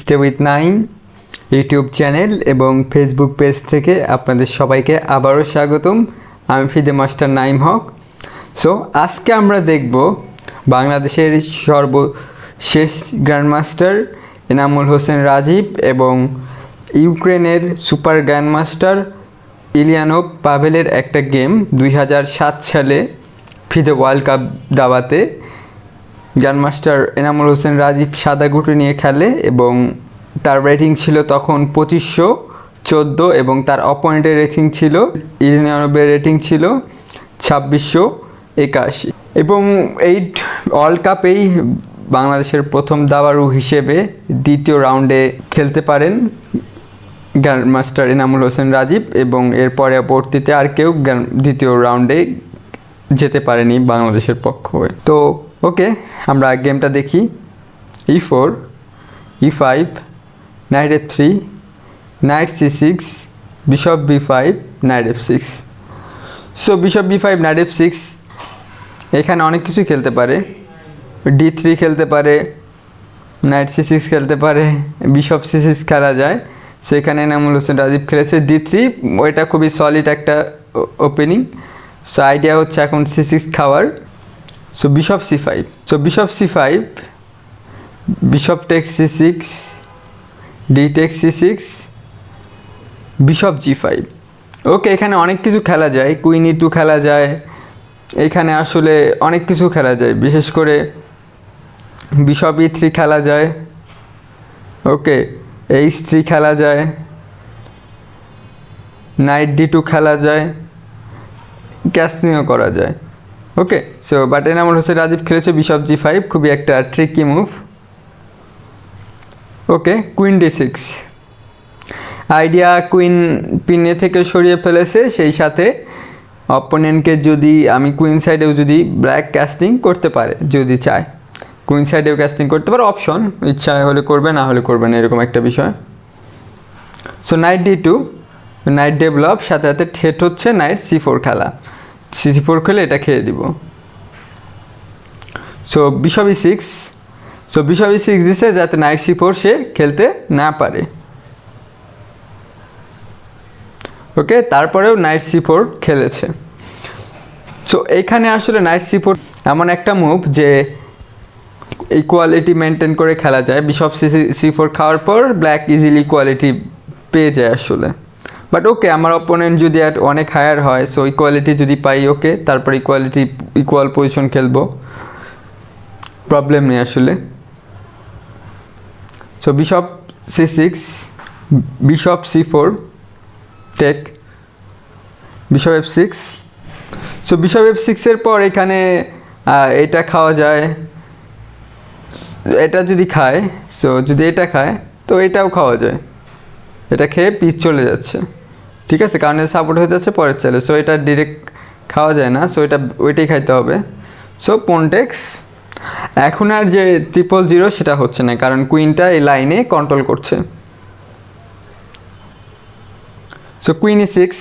Stay with nine YouTube channel এবং Facebook page থেকে আপনাদের সবাইকে আবারও স্বাগতম। আমি FIDE master Naim Haque. So আজকে আমরা দেখব বাংলাদেশের সর্বশেষ গ্র্যান্ডমাস্টার এনামুল হোসেন রাজীব এবং ইউক্রেনের সুপার গ্র্যান্ডমাস্টার ইলিয়ানো পাভেলের একটা গেম দুই হাজার সাত সালে ফিদে ওয়ার্ল্ড কাপ দাবাতে গ্র্যান্ডমাস্টার এনামুল হোসেন রাজীব সাদা গুটি নিয়ে খেলে এবং তার রেটিং ছিল তখন পঁচিশশো চোদ্দ এবং তার অপোনেন্টের রেটিং ছিল ইরানব্বই রেটিং ছিল ছাব্বিশশো একাশি। এবং এই ওয়ার্ল্ড কাপেই বাংলাদেশের প্রথম দাবারু হিসেবে দ্বিতীয় রাউন্ডে খেলতে পারেন গ্র্যান্ডমাস্টার এনামুল হোসেন রাজীব এবং এর পরবর্তীতে আর কেউ দ্বিতীয় রাউন্ডে যেতে পারেনি বাংলাদেশের পক্ষ হয়ে। তো ওকে, আমরা গেমটা দেখি। E four e five knight f three knight c six bishop b five knight f six so bishop b five knight f six এখানে অনেক কিছুই খেলতে পারে। ডি থ্রি খেলতে পারে নাইট সি সিক্স খেলতে পারে বিশপ সি সিক্স খেলা যায়। সেখানে নামুল হোসেন রাজীব খেলেছে। ডি থ্রি ওইটা খুবই সলিড একটা ওপেনিং সো আইডিয়া হচ্ছে এখন সি সিক্স খাওয়ার। So bishop c five so bishop c five bishop takes c six d takes c six bishop g five okay এখানে অনেক কিছু খেলা যায়। কুইন ই টু খেলা যায়। এখানে আসলে অনেক কিছু খেলা যায়। বিশেষ করে বিশপ ই থ্রি খেলা যায়। ওকে এইচ থ্রি খেলা যায়। নাইট ডি টু খেলা যায়। ক্যাসলিংও করা যায়। Okay so but Enamul Hossain Rajib খেলেছে বিশপ জি ফাইভ খুবই একটা tricky move okay queen d six idea queen পিনে থেকে সরিয়ে ফেলেছে, সেই সাথে অপোনেন্টকে যদি, আমি কুইন সাইডেও যদি ব্ল্যাক ক্যাস্টিং করতে পারে, যদি চায়। কুইন সাইডেও ক্যাস্টিং করতে পারে অপশন ইচ্ছা হলে করবে, না হলে করবে না, এরকম একটা বিষয়। So knight d two knight develop সাথে সাথে ঠেট হচ্ছে নাইট সি ফোর খেলা। সি ফোর খেলে এটা খেয়ে দিব। So bishop b six so bishop b six দিছে যাতে নাইট সি ফোর সে খেলতে না পারে। ওকে তারপরেও নাইট সি ফোর খেলেছে। সো এখানে আসলে নাইট সি ফোর এমন একটা মুভ যে ইকুয়ালিটি মেনটেন করে খেলা যায়। বিশপ সি সি ফোর খাওয়ার পর ব্ল্যাক ইজিলি ইকুয়ালিটি পেয়ে যায় আসলে। বাট ওকে আমার অপোনেন্ট যদি আর অনেক হায়ার হয় সো ইকুয়ালিটি যদি পাই ওকে তারপর ইকুয়ালিটি ইকুয়াল পজিশন খেলব। প্রবলেম নেই আসলে। So bishop c six bishop c four take bishop f six so bishop f সিক্সের পর এখানে এটা খাওয়া যায়। এটা যদি খায় সো যদি এটা খায়, তো এটাও খাওয়া যায়। এটা খেয়ে পিস চলে যাচ্ছে। ঠিক আছে, কারণ এটা সাপোর্ট হয়ে যাচ্ছে, পরের চালে। সো এটা ডিরেক্ট খাওয়া যায় না সো এটা, ওইটাই খাইতে হবে। সো পন্টেক্স এখন আর যে ট্রিপল জিরো সেটা হচ্ছে না, কারণ কুইনটা এই লাইনে কন্ট্রোল করছে। So queen e six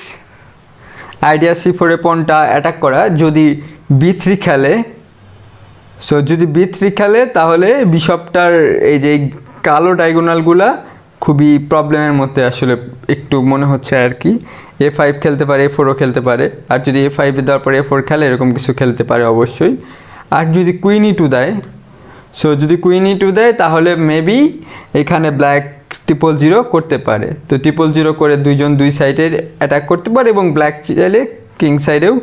idea c ফোরে পনটা অ্যাটাক করা, যদি বি থ্রি খেলে সো যদি বি থ্রি খেলে, তাহলে বিশপটার এই যে কালো ডায়গোনালগুলা খুবই প্রবলেমের মধ্যে আসলে একটু মনে হচ্ছে আর কি। এ ফাইভ খেলতে পারে এ ফোরও খেলতে পারে। আর যদি এ ফাইভে দেওয়ার পরে এ ফোর খেলে, এরকম কিছু খেলতে পারে অবশ্যই। আর যদি কুইন ই টু দেয় সো যদি কুইন ই টু দেয়, তাহলে মেবি এখানে ব্ল্যাক ট্রিপল জিরো করতে পারে। তো ট্রিপল জিরো করে দুইজন দুই সাইডের অ্যাটাক করতে পারে এবং ব্ল্যাক চাইলে কিং সাইডেও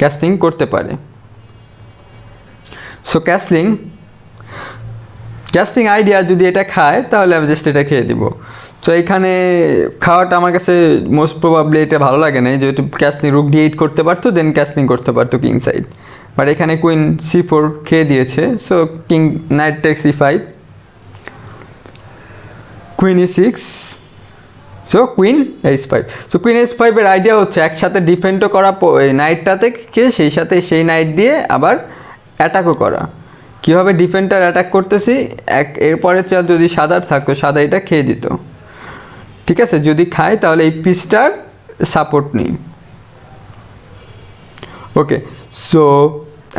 ক্যাস্টিং করতে পারে। সো ক্যাসলিং ক্যাস্টিং আইডিয়া যদি এটা খায়, তাহলে আমি জাস্ট এটা খেয়ে দিব সো এখানে খাওয়াটা আমার কাছে মোস্ট প্রবাবলি এটা ভালো লাগে না যেহেতু ক্যাসলিং রুক ডি এইট করতে পারতো দেন ক্যাসলিং করতে পারতো কিং সাইড বাট এখানে কুইন সি ফোর খেয়ে দিয়েছে so king knight take c five queen e six so queen h five so queen h ফাইভের আইডিয়া হচ্ছে একসাথে ডিফেন্ডও করা প- এই নাইটটাতে কে সেই সাথে সেই নাইট দিয়ে আবার অ্যাটাকও করা। কীভাবে ডিফেন্ডার অ্যাটাক করতেছি? এক এরপরে চাল যদি সাদার থাকতো, সাদা এটা খেয়ে দিত। ঠিক আছে? যদি খায়, তাহলে এই পিসটার সাপোর্ট নেই। ওকে সো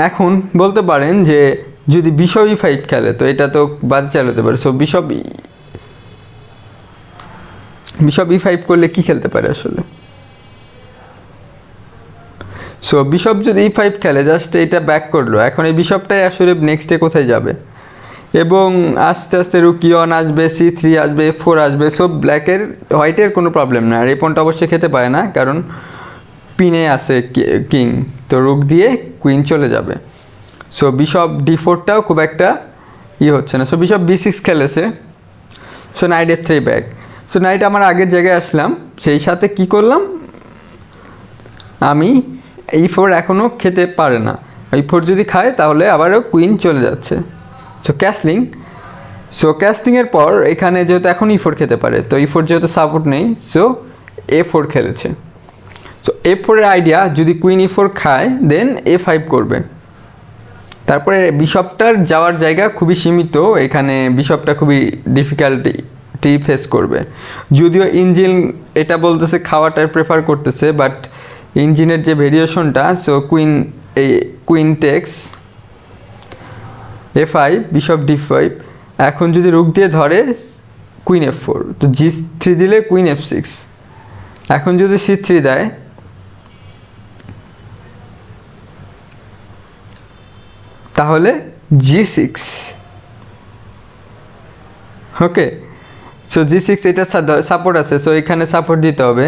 এখন বলতে পারেন যে, যদি বিশপ ই ফাইভ খেলে, তো এটা তো বাদ চালাতে পারে। So bishop bishop e five করলে কি খেলতে পারে আসলে? সো বিশপ যদি ই ফাইভ খেলে জাস্ট এটা ব্যাক করল। এখন এই বিশপটাই আসলে নেক্সটে কোথায় যাবে? এবং আস্তে আস্তে রুকিয়ন আসবে সি থ্রি আসবে ফোর আসবে সব ব্ল্যাকের হোয়াইটের কোনো প্রবলেম না। আর এই পনটা অবশ্যই খেতে পারে না, কারণ পিনে আছে কিং তো রুক দিয়ে কুইন চলে যাবে। সো বিশপ ডি ফোরটাও খুব একটা ই হচ্ছে না। সো বিশপ বি সিক্স খেলেছে। So knight f three back so knight আমার আগের জায়গায় আসলাম, সেই সাথে কি করলাম? আমি এই ফোর এখনও খেতে পারে না। এই ফোর যদি খায়, তাহলে আবারও কুইন চলে যাচ্ছে। সো ক্যাসলিং সো ক্যাসলিংয়ের পর এখানে যেহেতু এখন ই ফোর খেতে পারে, তো ই ফোর যেহেতু সাপোর্ট নেই সো এ ফোর খেলেছে। সো এ ফোরের আইডিয়া যদি কুইন ই ফোর খায় দেন এ ফাইভ করবে। তারপরে বিশপটার যাওয়ার জায়গা খুবই সীমিত, এখানে বিশপটা খুবই ডিফিকাল্টি টি ফেস করবে। যদিও ইঞ্জিন এটা বলতেছে খাওয়াটার প্রেফার করতেছে বাট ইঞ্জিনের যে ভেরিয়েশনটা সো কুইন এই queen takes a five bishop d five এখন যদি রুক দিয়ে ধরে কুইন এফ ফোর তো জি থ্রি দিলে কুইন এফ সিক্স এখন যদি সি থ্রি দেয়, তাহলে g six okay so g six এটা সাপোর্ট আছে সো এখানে সাপোর্ট দিতে হবে।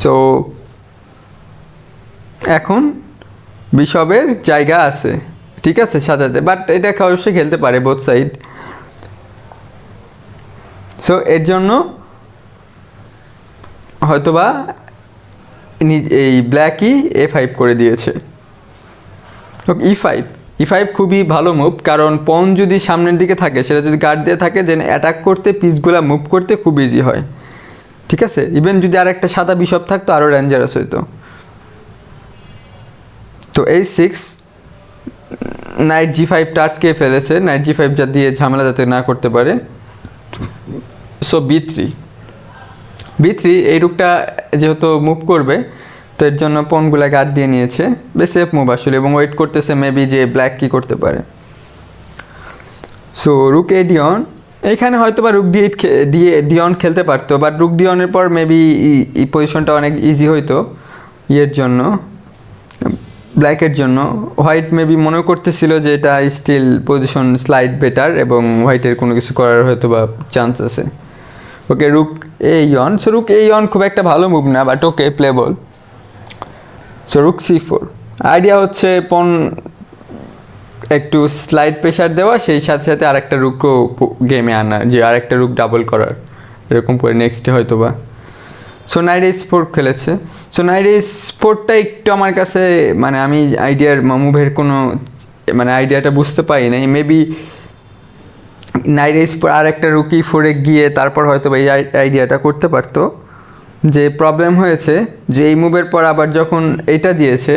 সো এখন বিশপের জায়গা আছে, ঠিক আছে সাজাতে বাট এটা অবশ্যই খেলতে পারে বোথ সাইড সো এর জন্য হয়তোবা এই ব্ল্যাকই এ ফাইভ করে দিয়েছে। ই ফাইভ ই ফাইভ খুবই ভালো মুভ কারণ পন যদি সামনের দিকে থাকে, সেটা যদি গার্ড দিয়ে থাকে যেন অ্যাটাক করতে পিসগুলা মুভ করতে খুব ইজি হয়। ঠিক আছে? ইভেন যদি আর একটা সাদা বিশপ থাকতো আরও ডেঞ্জারাস হইতো। তো এই সিক্স নাইট জি ফাইভটা আটকে ফেলেছে। নাইট জি ফাইভ যা দিয়ে ঝামেলা যাতে না করতে পারে। So b three b three এই রুকটা যেহেতু মুভ করবে, তো এর জন্য পনগুলা গার্ড দিয়ে নিয়েছে। বেশ সেফ মুভ আসলে, এবং ওয়েট করতেছে মেবি যে ব্ল্যাক কি করতে পারে। সো রুক এ ডিয়ন এইখানে হয়তো বা রুক ডি ডিয়ে ডিয়ন খেলতে পারতো বাট রুক ডিয়নের পর মেবি এই পজিশনটা অনেক ইজি হইতো, ইয়ের জন্য ব্ল্যাকের জন্য। হোয়াইট মেবি মনে করতেছিল যে এটা স্টিল পজিশন স্লাইড বেটার এবং হোয়াইটের কোনো কিছু করার হয়তো বা চান্স আছে। ওকে রুক এ ইয়ন সো রুক এ ইয়ন খুব একটা ভালো মুভ না but okay playable so rook c four idea হচ্ছে পন একটু স্লাইড প্রেশার দেওয়া, সেই সাথে সাথে আরেকটা রুকও গেমে আনা, যে আরেকটা রুক ডাবল করার। এরকম করে নেক্সটে হয়তো বা সো নাইট স্পোর্ট খেলেছে। সো নাইট স্পোর্টটা একটু আমার কাছে মানে আমি আইডিয়ার মুভের কোনো মানে আইডিয়াটা বুঝতে পারি নাই। মেবি নাইট স্পোর্ট আর একটা রুকি ফোরে গিয়ে তারপর হয়তো বা এই আইডিয়াটা করতে পারতো। যে প্রবলেম হয়েছে, যে এই মুভের পর আবার যখন এটা দিয়েছে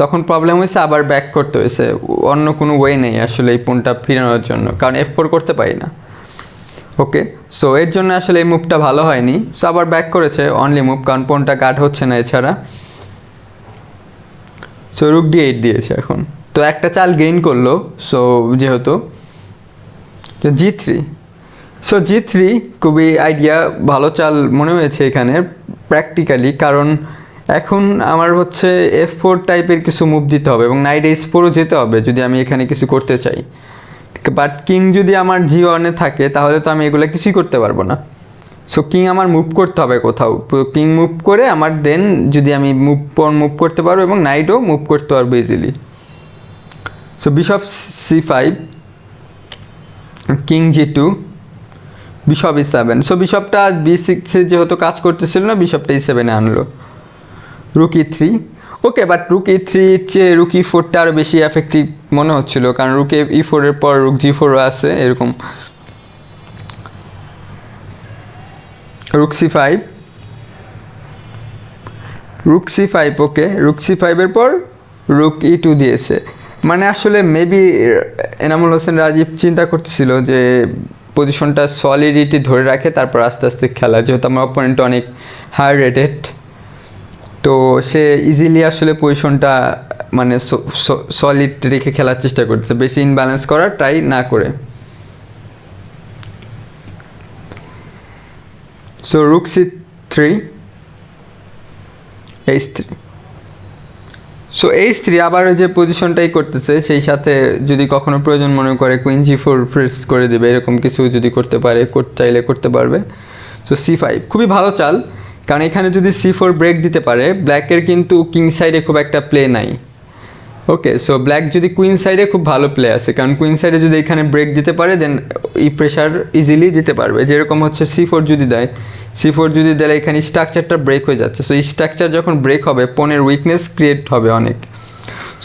তখন প্রবলেম হয়েছে, আবার ব্যাক করতে হয়েছে। অন্য কোনো ওয়ে নেই আসলে এই ফোনটা ফিরানোর জন্য, কারণ এফ ফোর করতে পারি না। ওকে সো এর জন্য আসলে এই মুভটা ভালো হয়নি। সো আবার ব্যাক করেছে অনলি মুভ কারণ ফোনটা গার্ড হচ্ছে না এছাড়া। সো রুক ডি এইট দিয়েছে এখন। তো একটা চাল গেইন করল সো যেহেতু। G three so g three খুবই আইডিয়া ভালো চাল মনে হয়েছে এখানে প্র্যাকটিক্যালি কারণ এখন আমার হচ্ছে এফ ফোর টাইপের কিছু মুভ দিতে হবে এবং নাইট এইচ ফোরও যেতে হবে যদি আমি এখানে কিছু করতে চাই। বাট কিং যদি আমার জি ওয়ানে থাকে, তাহলে তো আমি এগুলো কিছুই করতে পারব না। সো কিং আমার মুভ করতে হবে কোথাও। কিং মুভ করে আমার দেন যদি আমি মুভ পর মুভ করতে পারব এবং নাইটও মুভ করতে পারব easily so bishop C five king G two bishop E seven so বিশপটা B সিক্সে যেহেতু কাজ করতেছিল না বিশপটা ই সেভেনে আনলো। Rook E three okay but rook E থ্রির চেয়ে রুকি ফোরটা আরও বেশি এফেক্টিভ মনে হচ্ছিল, কারণ রুকে ই ফোরের পর রুক জি ফোরও আছে, এরকম। Rook c five rook c five okay rook c ফাইভের পর রুক ই টু দিয়েছে। মানে আসলে মেবি এনামুল হোসেন রাজীব চিন্তা করতেছিল যে পজিশনটা সলিডিটি ধরে রাখে, তারপর আস্তে আস্তে খেলা, যেহেতু আমার অপোনেন্ট অনেক হাই রেটেড তো সে ইজিলি আসলে পজিশনটা মানে সলিড রেখে খেলার চেষ্টা করছে। বেশি ইনব্যালেন্স করার ট্রাই না করে। সো রুকসি থ্রি এই থ্রি সো এই থ্রি আবার যে পজিশনটাই করতেছে, সেই সাথে যদি কখনো প্রয়োজন মনে করে কুইন জি ফোর ফ্রেস করে দেবে, এরকম কিছু যদি করতে পারে চাইলে করতে পারবে। সো সি ফাইভ খুবই ভালো চাল। কারণ এখানে যদি সি ফোর ব্রেক দিতে পারে ব্ল্যাকের কিন্তু কিং সাইডে খুব একটা প্লে নাই। ওকে সো ব্ল্যাক যদি কুইন সাইডে খুব ভালো প্লে আছে কারণ কুইন সাইডে যদি এখানে ব্রেক দিতে পারে দেন এই প্রেশার ইজিলি দিতে পারবে। যেরকম হচ্ছে সি ফোর যদি দেয় সি ফোর যদি দিলে এখানে স্ট্রাকচারটা ব্রেক হয়ে যাচ্ছে। সো স্ট্রাকচার যখন ব্রেক হবে, পনেরো উইকনেস ক্রিয়েট হবে অনেক।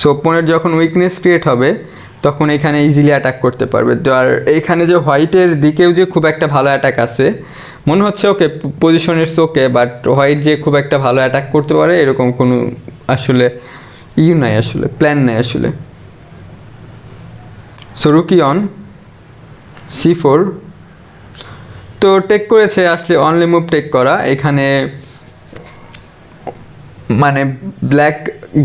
সো পনেরো যখন উইকনেস ক্রিয়েট হবে তখন এখানে ইজিলি অ্যাটাক করতে পারবে। আর এখানে যে হোয়াইটের দিকেও যে খুব একটা ভালো অ্যাটাক আছে, মনে হচ্ছে ওকে পজিশনের ওকে বাট হোয়াইট যে খুব একটা ভালো অ্যাটাক করতে পারে, এরকম কোনো আসলে ইউ নাই আসলে প্ল্যান নাই আসলে। So rook e on c four তো টেক করেছে, আসলে অনলি মুভ টেক করা। এখানে মানে ব্ল্যাক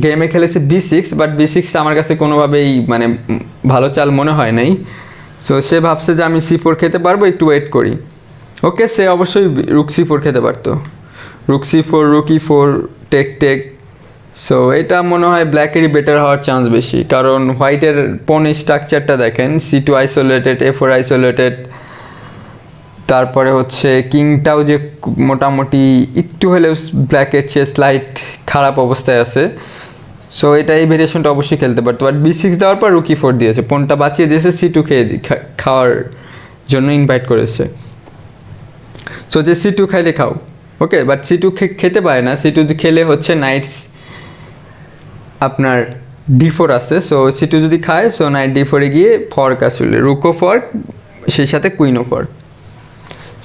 গেমে খেলেছে b six but b six আমার কাছে কোনোভাবেই মানে ভালো চাল মনে হয় নাই। সো সে ভাবছে যে আমি সি ফোর খেতে পারব, একটু ওয়েট করি। ওকে সে অবশ্যই রুক সি ফোর খেতে পারতো। Rook c four rook e four take take so এটা মনে হয় ব্ল্যাকেরই বেটার হওয়ার চান্স বেশি। কারণ হোয়াইটের পন স্ট্রাকচারটা দেখেন c two isolated a four isolated তারপরে হচ্ছে কিংটাও যে মোটামুটি একটু হলেও ব্ল্যাকের চেয়ে স্লাইট খারাপ অবস্থায় আছে। সো এটা এই ভেরিয়েশনটা অবশ্যই খেলতে পারতো। বাট বি সিক্স দেওয়ার পর রুকি ফোর দিয়েছে। পনটা বাঁচিয়ে দিয়েছে সি টু খেয়ে খাওয়ার জন্য ইনভাইট করেছে। সো যে সি টু খাইলে খাও। ওকে বাট সি টু খেতে পারে না। সি টু খেলে হচ্ছে নাইটস আপনার ডি ফোর আছে। সো সি টু যদি খায় সো নাইট ডি ফোরে গিয়ে ফর্ক আসলে। রুকো ফর্ক সেই সাথে কুইনো ফর্ক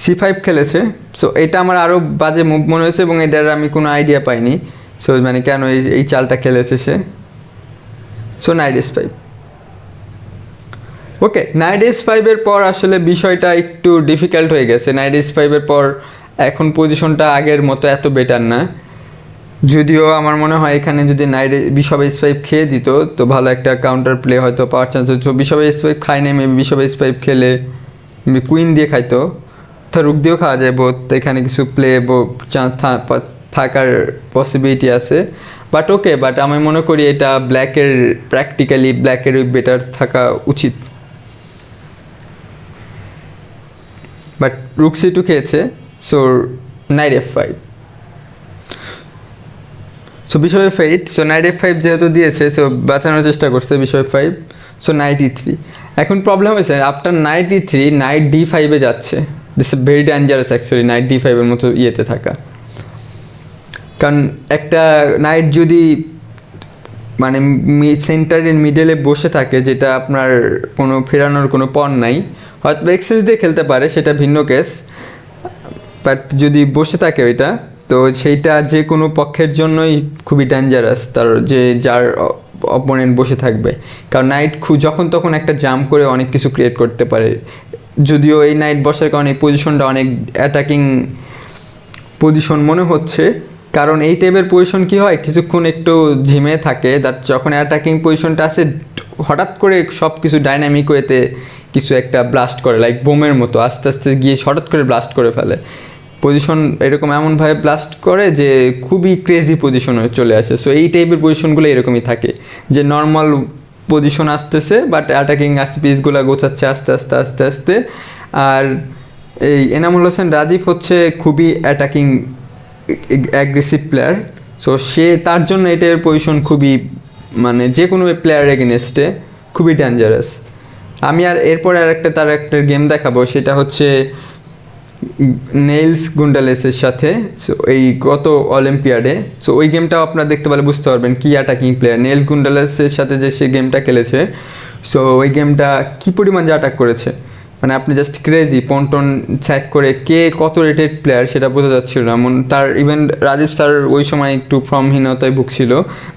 সি ফাইভ খেলেছে। সো এটা আমার আরও বাজে মুভ মনে হয়েছে এবং এটার আমি কোনো আইডিয়া পাইনি। সো মানে কেন এই এই চালটা খেলেছে সে? So knight s five okay knight s ফাইভের পর আসলে বিষয়টা একটু ডিফিকাল্ট হয়ে গেছে। নাইট এস ফাইভের পর এখন পজিশনটা আগের মতো এত বেটার না। যদিও আমার মনে হয় এখানে যদি নাইট বিশপ এস ফাইভ খেয়ে দিত, তো ভালো একটা কাউন্টার প্লে হয়তো পাওয়ার চান্স হতো। বিশপ এস ফাইভ খায় নেমে বিশপ এস ফাইভ খেলে কুইন দিয়ে খাইতো। রুক দিয়েও খাওয়া যায় বোধ এখানে কিছু প্লে থাকার পসিবিলিটি আছে। বাট ওকে বাট আমি মনে করি এটা ব্ল্যাকের প্র্যাকটিক্যালি ব্ল্যাকের বেটার থাকা উচিত। বাট রুক সি টু খেয়েছে so knight f five so বিষয় five so knight f five যেহেতু দিয়েছে সো বাঁচানোর চেষ্টা করছে বিষয় five so knight e three এখন প্রবলেম হয়েছে after knight e three knight d ফাইভে যাচ্ছে। This very dangerous actually knight d ফাইভের মতো ইয়েতে থাকা। কারণ একটা নাইট যদি মানে সেন্টারের মিডেলে বসে থাকে, যেটা আপনার কোনো ফেরানোর কোনো পণ নাই, হয়তো এক্সেস দিয়ে খেলতে পারে, সেটা ভিন্ন কেস বাট যদি বসে থাকে ওইটা, তো সেইটা যে কোনো পক্ষের জন্যই খুবই ডেঞ্জারাস তার যে যার অপোনেন্ট বসে থাকবে। কারণ নাইট যখন তখন একটা জাম্প করে অনেক কিছু ক্রিয়েট করতে পারে। যদিও এই নাইট বসার কারণে এই পজিশনটা অনেক অ্যাটাকিং পজিশন মনে হচ্ছে। কারণ এই টাইপের পজিশন কি হয়? কিছুক্ষণ একটু ঝিমে থাকে দ্যাট যখন অ্যাটাকিং পজিশনটা আসে, হঠাৎ করে সব কিছু ডাইনামিক ওয়েতে কিছু একটা ব্লাস্ট করে লাইক বোমের মতো, আস্তে আস্তে গিয়ে হঠাৎ করে ব্লাস্ট করে ফেলে। পজিশন এরকম এমনভাবে ব্লাস্ট করে যে খুবই ক্রেজি পজিশন চলে আসে। সো এই টাইপের পজিশনগুলো এরকমই থাকে। যে নর্মাল পজিশন আসতেছে বাট অ্যাটাকিং আসতে পিসগুলো গোছাচ্ছে আস্তে আস্তে আস্তে আস্তে। আর এই এনামুল হোসেন রাজীব হচ্ছে খুবই অ্যাটাকিং অ্যাগ্রেসিভ প্লেয়ার সো সে তার জন্য এটার পজিশন খুবই মানে যে কোনো প্লেয়ার এগেনস্টে খুবই ডেঞ্জারাস আমি আর এরপরে আর একটা তার একটা গেম দেখাবো, সেটা হচ্ছে নেইলস গুন্ডালেসের সাথে সো এই গত অলিম্পিয়াডে সো ওই গেমটাও আপনারা দেখতে পেলে বুঝতে পারবেন কি অ্যাটাকিং প্লেয়ার নেইল গুন্ডালেসের সাথে যে সে গেমটা খেলেছে সো ওই গেমটা কী পরিমাণ যে অ্যাটাক করেছে? মানে আপনি জাস্ট ক্রেজি পন্টন স্যাক করে কে কত রেটেড প্লেয়ার সেটা বোঝা যাচ্ছিল না। এমন তার ইভেন রাজীব স্যার ওই সময় একটু ফর্মহীনতায় ভুগছিল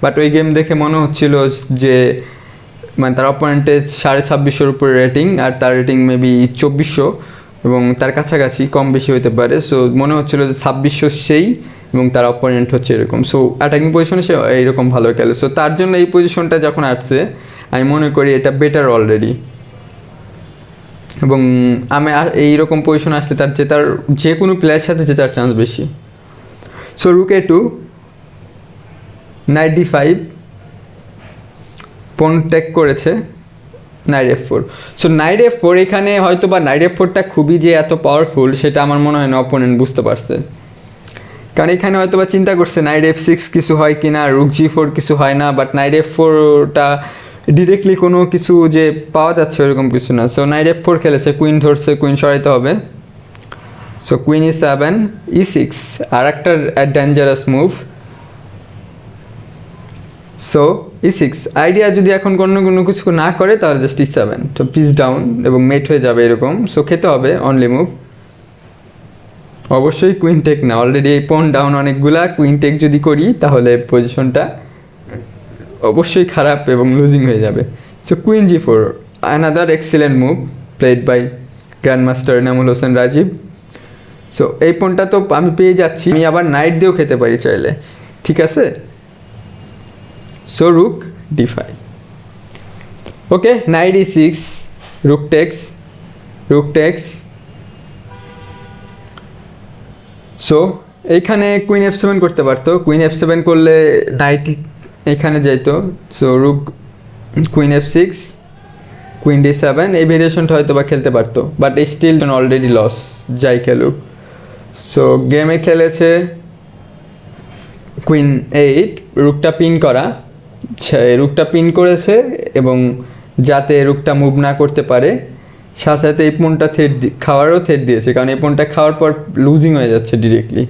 বাট ওই গেম দেখে মনে হচ্ছিল যে মানে তার অপোনেন্টের সাড়ে ছাব্বিশশোর উপরে রেটিং আর তার রেটিং মেবি চব্বিশশো। এবং তার কাছাকাছি কম বেশি হতে পারে। সো মনে হচ্ছিল যে ছাব্বিশশো সেই এবং তার অপোনেন্ট হচ্ছে এরকম। সো অ্যাটাকিং পজিশনে সে এইরকম ভালো খেলে। সো তার জন্য এই পজিশনটা যখন আসছে, আমি মনে করি এটা বেটার অলরেডি এবং আমি এইরকম পজিশন আসলে তার জেতার যে কোনো প্লেয়ারের সাথে জেতার চান্স বেশি। So rook e two ninety five pawn take করেছে। Knight f four so knight f four এখানে হয়তো বা নাইট এফ ফোরটা খুবই যে এত পাওয়ারফুল সেটা আমার মনে হয় না অপোনেন্ট বুঝতে পারছে। কারণ এখানে হয়তো বা চিন্তা করছে নাইট এফ সিক্স কিছু হয় কি না রুক জি ফোর কিছু হয় না বাট নাইট এফ ফোরটা ডিরেক্টলি কোনো কিছু যে পাওয়া যাচ্ছে ওরকম কিছু না। সো নাইট এফ ফোর খেলেছে কুইন ধরছে কুইন সরাইতে হবে। So queen e seven e six আর একটা dangerous move so e six idea যদি এখন কোনো কোনো কিছু না করে, তাহলে জাস্ট ই সেভেন তো পিস ডাউন এবং মেট হয়ে যাবে এরকম। সো খেতে হবে অনলি মুভ অবশ্যই কুইন টেক না। অলরেডি এই পন ডাউন অনেকগুলা। কুইন টেক যদি করি, তাহলে পজিশনটা অবশ্যই খারাপ এবং লুজিং হয়ে যাবে। So queen g four another excellent move played by grand master Enamul Hossain Rajib so এই পনটা তো আমি পেয়ে যাচ্ছি। আমি আবার নাইট দিয়েও খেতে পারি চাইলে। ঠিক আছে? So d five okay knight e six rook takes rook takes so এইখানে কুইন এফ সেভেন করতে পারতো। কুইন এফ সেভেন করলে নাইট এখানে যাইতো। So rook queen f six queen d seven এই ভেরিয়েশনটা হয়তো বা খেলতে পারতো। বাট স্টিল অলরেডি লস যাই খেলুক। সো গেমে খেলেছে কুইন এইট রুকটা পিন করা। রুকটা পিন করেছে এবং যাতে রুকটা মুভ না করতে পারে, সাথে সাথে এই পনটা থেট খাওয়ারও থেট দিয়েছে, কারণ এই পনটা খাওয়ার পর লুজিং হয়ে যাচ্ছে ডিরেক্টলি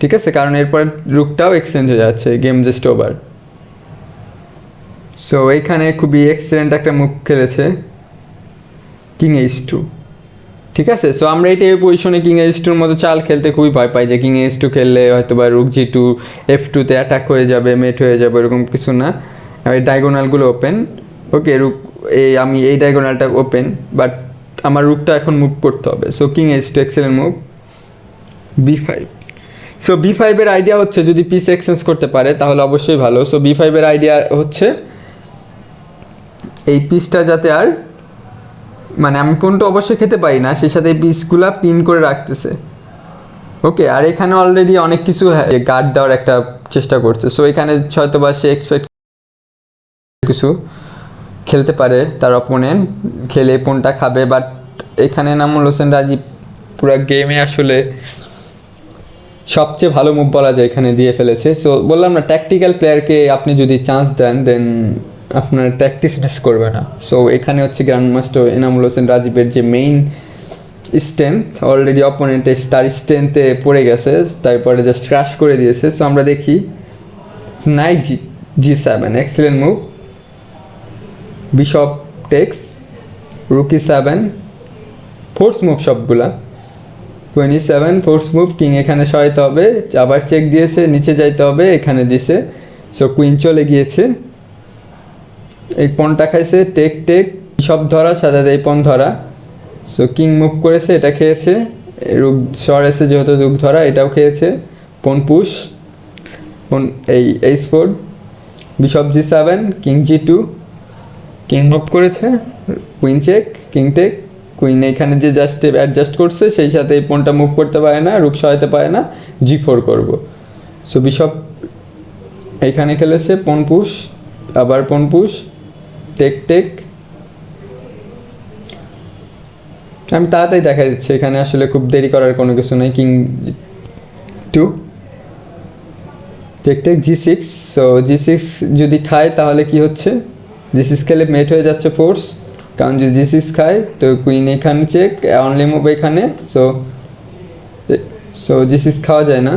ঠিক আছে? কারণ এরপর রুকটাও এক্সচেঞ্জ হয়ে যাচ্ছে গেম জাস্ট ওভার সো এইখানে খুবই এক্সিলেন্ট একটা মুভ খেলেছে কিং এইচ টু ঠিক আছে? সো আমরা এই টাইপের পজিশনে কিং এইচ টুর মতো চাল খেলতে খুবই ভয় পাই যে কিং এইচ টু খেললে হয়তো বা রুক জি টু এফ টুতে অ্যাটাক হয়ে যাবে মেট হয়ে যাবে, এরকম কিছু না। এই ডায়গোনালগুলো ওপেন ওকে রুক এই আমি এই ডায়গোনালটা ওপেন বাট আমার রুকটা এখন মুভ করতে হবে। So king h two excellent move b five so b ফাইভের আইডিয়া হচ্ছে যদি পিস এক্সচেঞ্জ করতে পারে, তাহলে অবশ্যই ভালো। সো বি ফাইভের আইডিয়া হচ্ছে এই পিসটা যাতে আর মানে আমি কোনটা অবশ্যই খেতে পারি না, সেই সাথে পিসগুলা পিন করে রাখতেছে। ওকে আর এখানে অলরেডি অনেক কিছু গার্ড দেওয়ার একটা চেষ্টা করছে। সো এখানে হয়তো বা সে এক্সপেক্ট কিছু খেলতে পারে তার অপোনেন্ট খেলে কোনটা খাবে। বাট এখানে নামুল হোসেন রাজীব পুরো গেমে আসলে সবচেয়ে ভালো মুভ বলা যায় এখানে দিয়ে ফেলেছে। সো বললাম না ট্যাকটিক্যাল প্লেয়ারকে আপনি যদি চান্স দেন দেন আপনার প্র্যাকটিস মিস করবে না। সো এখানে হচ্ছে গ্র্যান্ড মাস্টার এনামুল হোসেন রাজীবের যে মেইন স্ট্রেংথ অলরেডি অপোনেন্টে তার স্ট্রেংথে পড়ে গেছে, তারপরে জাস্ট ক্রাশ করে দিয়েছে। সো আমরা দেখি। Knight g g seven excellent move bishop takes rook e seven force move সবগুলা। Twenty seven force move king এখানে সহায়তা হবে। আবার চেক দিয়েছে, নিচে যাইতে হবে, এখানে দিছে। সো কুইন চলে গিয়েছে। এই পনটা খাইছে, টেক টেক, সব ধরা সাথে এই পন ধরা। সো কিং মুভ করেছে, এটা খেয়েছে। রুক সরেছে যেহেতু রুক ধরা, এটাও খেয়েছে। পন পুশ পন এই h four bishop g seven king g two king move করেছে queen check king take queen এখানে যে জাস্ট অ্যাডজাস্ট করছে, সেই সাথে এই পনটা মুভ করতে পারে না রুক সহায়তে পারে না জি ফোর করব। সো বিশপ এইখানে খেলেছে পন পুশ, আবার পন পুশ টেক টেক। আমি তাড়াতাড়ি দেখা দিচ্ছি, এখানে আসলে খুব দেরি করার কোনো কিছু নেই, king two. Take take, g six. So g six যদি খায়, তাহলে কি হচ্ছে? জি সিক্স খেলে মেট হয়ে যাচ্ছে ফোর্স কারণ যদি জি সিক্স খায়, তো কুইন এখানে চেক অনলি মুভ এখানে। সো সো জি সিক্স খাওয়া যায় না।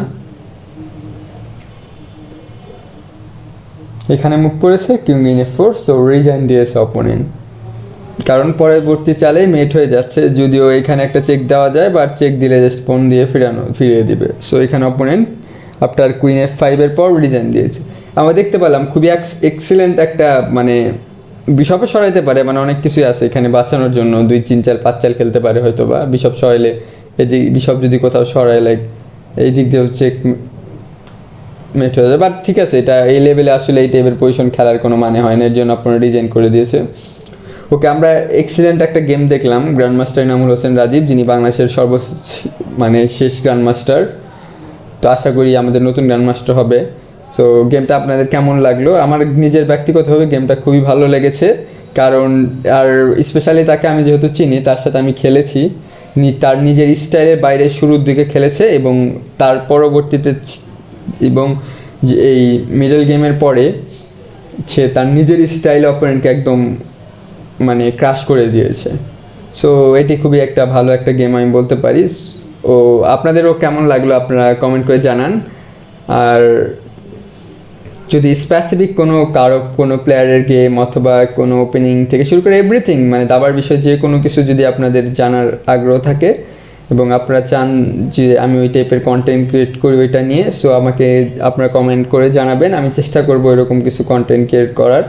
এখানে মুভ করেছে king in a four so resign দিয়েছে অপোনেন্ট কারণ পরবর্তী চালেই মেট হয়ে যাচ্ছে, যদিও এখানে একটা চেক দেওয়া যায় বা চেক দিলে ফোন দিয়ে ফিরানো, ফিরিয়ে দিবে। সো এখানে অপোনেন্ট আফটার কুইন এফ ফাইভের পর রিজাইন দিয়েছে। আমরা দেখতে পেলাম, খুবই এক্সিলেন্ট একটা মানে বিশপে সরাইতে পারে মানে অনেক কিছুই আছে এখানে বাঁচানোর জন্য। দুই তিন চাল, পাঁচ চাল খেলতে পারে হয়তো বা বিশপ সরাইলে এদিক বিশপ যদি কোথাও সরায় লাইক এই দিক দিয়ে হচ্ছে মেট হয়ে যায় বাট ঠিক আছে, এটা এই লেভেলে আসলে এই টাইপের পজিশন খেলার কোনো মানে হয় না, এর জন্য আপনারা ডিজাইন করে দিয়েছে। ওকে আমরা এক্সিলেন্ট একটা গেম দেখলাম গ্র্যান্ড মাস্টার নামুল হোসেন রাজীব যিনি বাংলাদেশের সর্ব মানে শেষ গ্র্যান্ড মাস্টার তো আশা করি আমাদের নতুন গ্র্যান্ড মাস্টার হবে। তো গেমটা আপনাদের কেমন লাগল? আমার নিজের ব্যক্তিগতভাবে গেমটা খুবই ভালো লেগেছে। কারণ, আর স্পেশালি তাকে আমি যেহেতু চিনি, তার সাথে আমি খেলেছি। তার নিজের স্টাইলের বাইরে শুরুর দিকে খেলেছে এবং তার পরবর্তীতে এবং এই মিডল গেমের পরে সে তার নিজের স্টাইল অপোনেন্টকে একদম মানে ক্রাশ করে দিয়েছে। সো এটি খুবই একটা ভালো একটা গেম আমি বলতে পারি। ও, আপনাদেরও কেমন লাগল আপনারা কমেন্ট করে জানান। আর যদি স্পেসিফিক কোনো কারও, কোনো প্লেয়ারের গেম অথবা কোনো ওপেনিং থেকে শুরু করে এভরিথিং মানে দাবার বিষয়ে যে কোনো কিছু যদি আপনাদের জানার আগ্রহ থাকে এবং আপনারা চান যে আমি ওই টাইপের কন্টেন্ট ক্রিয়েট করি ওইটা নিয়ে সো আমাকে আপনারা কমেন্ট করে জানাবেন। আমি চেষ্টা করব এরকম কিছু কন্টেন্ট ক্রিয়েট করার।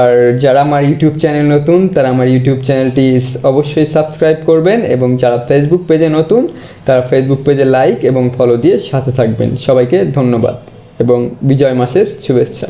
আর যারা আমার ইউটিউব চ্যানেল নতুন, তারা আমার ইউটিউব চ্যানেলটি অবশ্যই সাবস্ক্রাইব করবেন এবং যারা ফেসবুক পেজে নতুন, তারা ফেসবুক পেজে লাইক এবং ফলো দিয়ে সাথে থাকবেন। সবাইকে ধন্যবাদ এবং বিজয় মাসের শুভেচ্ছা।